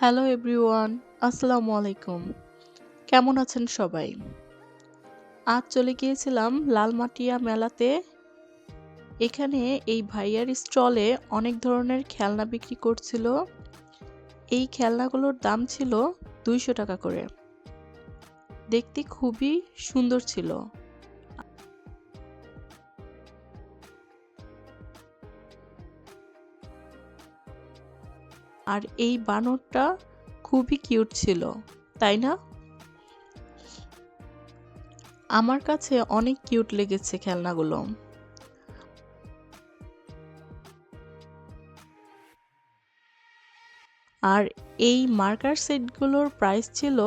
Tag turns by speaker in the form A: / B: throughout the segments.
A: Hello everyone, আসসালামু আলাইকুম। কেমন আছেন সবাই? আজ চলে গিয়েছিলাম লালমাটিয়া মেলাতে। এখানে এই ভাইয়ার স্টলে অনেক ধরনের খেলনা বিক্রি করছিল। এই খেলনাগুলোর দাম ছিল দুইশো টাকা করে। দেখতে খুবই সুন্দর ছিল। আর এই বানরটা খুবই কিউট ছিল, তাই না? আমার কাছে অনেক কিউট লেগেছে খেলনাগুলো। আর এই মার্কার সেটগুলোর প্রাইস ছিল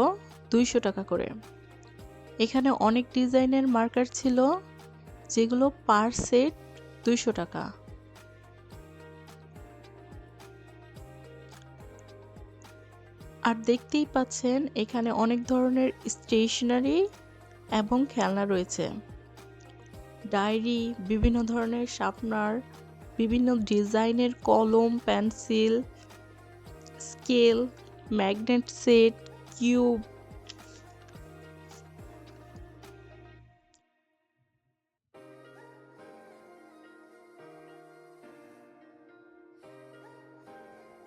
A: দুইশো টাকা করে। এখানে অনেক ডিজাইনের মার্কার ছিল, যেগুলো পার সেট দুইশো টাকা। আর দেখতেই পাচ্ছেন এখানে অনেক ধরনের স্টেশনারি এবং খেলনা রয়েছে। ডায়েরি, বিভিন্ন ধরনের শার্পনার, বিভিন্ন ডিজাইনের কলম, pencil, scale, magnet set, cube.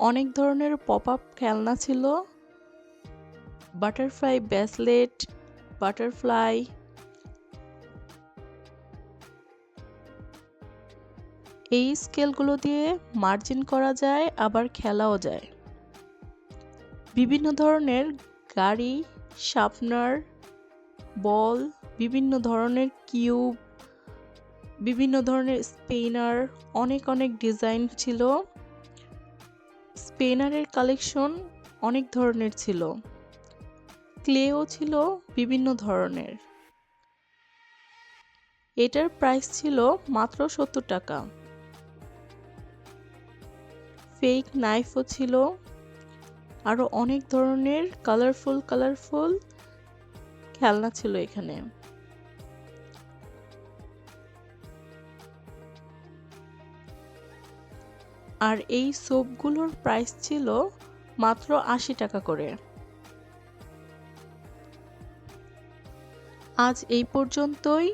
A: অনেক ধরনের পপ আপ খেলনা ছিল। বাটারফ্লাই ব্যাসলেট বাটারফ্লাই এই স্কেলগুলো দিয়ে মার্জিন করা যায়, আবার খেলাও যায়। বিভিন্ন ধরনের গাড়ি শার্পনার বল, বিভিন্ন ধরনের কিউব, বিভিন্ন ধরনের স্পেনার, অনেক অনেক ডিজাইন ছিল। স্পেনারের কালেকশন অনেক ধরনের ছিল। ক্লেও ছিল বিভিন্ন ধরনের। এটার প্রাইস ছিল মাত্র সত্তর টাকা। ফেক নাইফও ছিল। আরও অনেক ধরনের কালারফুল কালারফুল খেলনা ছিল এখানে। আর এই সোপগুলোর প্রাইস ছিল মাত্র আশি টাকা করে। আজ এই পর্যন্তই।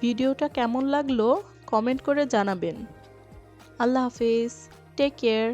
A: ভিডিওটা কেমন লাগল কমেন্ট করে জানাবেন। আল্লাহ হাফিজ। Take care.